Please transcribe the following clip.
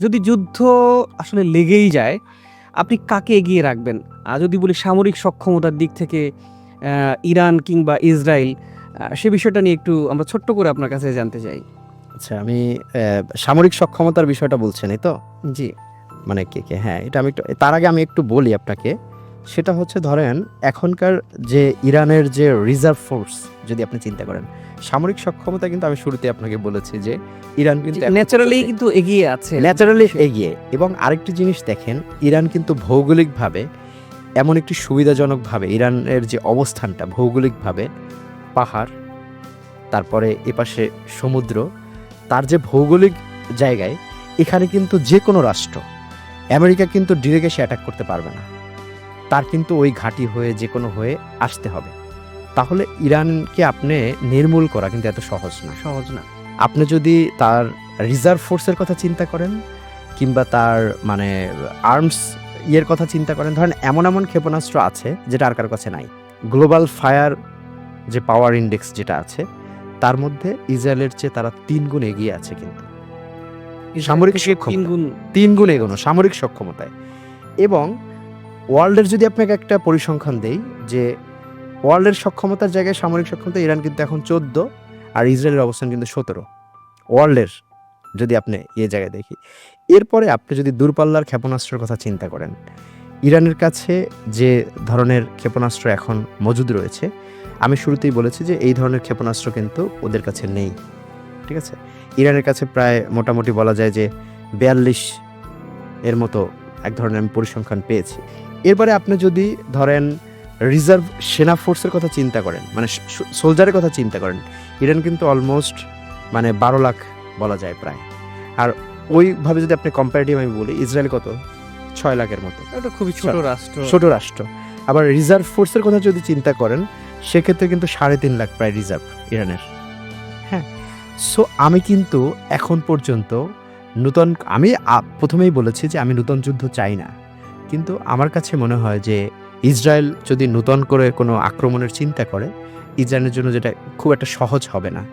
যদি যুদ্ধ আসলে লেগেই যায় আপনি কাকে এগিয়ে রাখবেন? আর যদি বলি সামরিক সক্ষমতার দিক থেকে ইরান কিংবা ইসরায়েল সে বিষয়টা নিয়ে একটু আমরা ছোট্ট করে আপনার কাছে জানতে চাই। আচ্ছা আমি সামরিক সক্ষমতার বিষয়টা বলছেন এই তো? জি। মানে কে কে? হ্যাঁ এটা আমি একটু তার আগে আমি একটু বলি আপনাকে। সেটা হচ্ছে ধরেন এখনকার যে ইরানের যে রিজার্ভ ফোর্স যদি আপনি চিন্তা করেন সামরিক সক্ষমতা কিন্তু আমি শুরুতে আপনাকে বলেছি যে ইরান কিন্তু ন্যাচারালি কিন্তু এগিয়ে আছে। ন্যাচারালি এগিয়ে। এবং আরেকটি জিনিস দেখেন ইরান কিন্তু ভৌগোলিকভাবে এমন একটি সুবিধাজনকভাবে ইরানের যে অবস্থানটা ভৌগোলিকভাবে পাহাড় তারপরে এপাশে সমুদ্র তার যে ভৌগোলিক জায়গায় এখানে কিন্তু যে কোনো রাষ্ট্র আমেরিকা কিন্তু ডিরেক্ট এসে অ্যাটাক করতে পারবে না। তার কিন্তু ওই ঘাঁটি হয়ে যে কোনো হয়ে আসতে হবে। তাহলে ইরানকে আপনি নির্মূল করা কিন্তু এত সহজ না। সহজ না। আপনি যদি তার রিজার্ভ ফোর্সের কথা চিন্তা করেন কিংবা তার মানে আর্মস ইয়ের কথা চিন্তা করেন ধরেন এমন এমন ক্ষেপণাস্ত্র আছে যেটা আর কারও কাছে নাই। গ্লোবাল ফায়ার যে পাওয়ার ইন্ডেক্স যেটা আছে তার মধ্যে ইসরায়েলের চেয়ে তারা তিন গুণ এগিয়ে আছে কিন্তু। সামরিক। তিন গুণ তিন গুণ এগোনো সামরিক সক্ষমতায়। এবং ওয়ার্ল্ডের যদি আপনাকে একটা পরিসংখ্যান দেই যে ওয়ার্ল্ডের সক্ষমতার জায়গায় সামরিক সক্ষমতা ইরান কিন্তু এখন চোদ্দ, আর ইসরায়েলের অবস্থান কিন্তু সতেরো। ওয়ার্ল্ডের, যদি আপনি এ জায়গায় দেখি। এরপরে আপনি যদি দূরপাল্লার ক্ষেপণাস্ত্রের কথা চিন্তা করেন, ইরানের কাছে যে ধরনের ক্ষেপণাস্ত্র এখন মজুদ রয়েছে, আমি শুরুতেই বলেছি যে এই ধরনের ক্ষেপণাস্ত্র কিন্তু ওদের কাছে নেই। ঠিক আছে? ইরানের কাছে প্রায় মোটামুটি বলা যায় যে বিয়াল্লিশ এর মতো এক ধরনের আমি পরিসংখ্যান পেয়েছি। এরপরে আপনি যদি ধরেন রিজার্ভ সেনা ফোর্সের কথা চিন্তা করেন মানে সোলজারের কথা চিন্তা করেন। ইরান কিন্তু অলমোস্ট মানে বারো লাখ বলা যায় প্রায়। আর ওইভাবে যদি আপনি কম্পারেটিভ আমি বলি ইসরায়েল কত? ছয় লাখের মতো। এটা খুবই ছোট রাষ্ট্র। ছোট রাষ্ট্র। আবার রিজার্ভ ফোর্সের কথা যদি চিন্তা করেন সেক্ষেত্রে কিন্তু সাড়ে তিন লাখ প্রায় রিজার্ভ ইরানের। হ্যাঁ সো আমি কিন্তু এখন পর্যন্ত নূতন আমি প্রথমেই বলেছি যে আমি নূতন যুদ্ধ চাই না। কিন্তু আমার কাছে মনে হয় যে ইসরায়েল যদি নূতন করে কোনো আক্রমণের চিন্তা করে, ইসরায়েলের জন্য যেটা খুব একটা সহজ হবে না।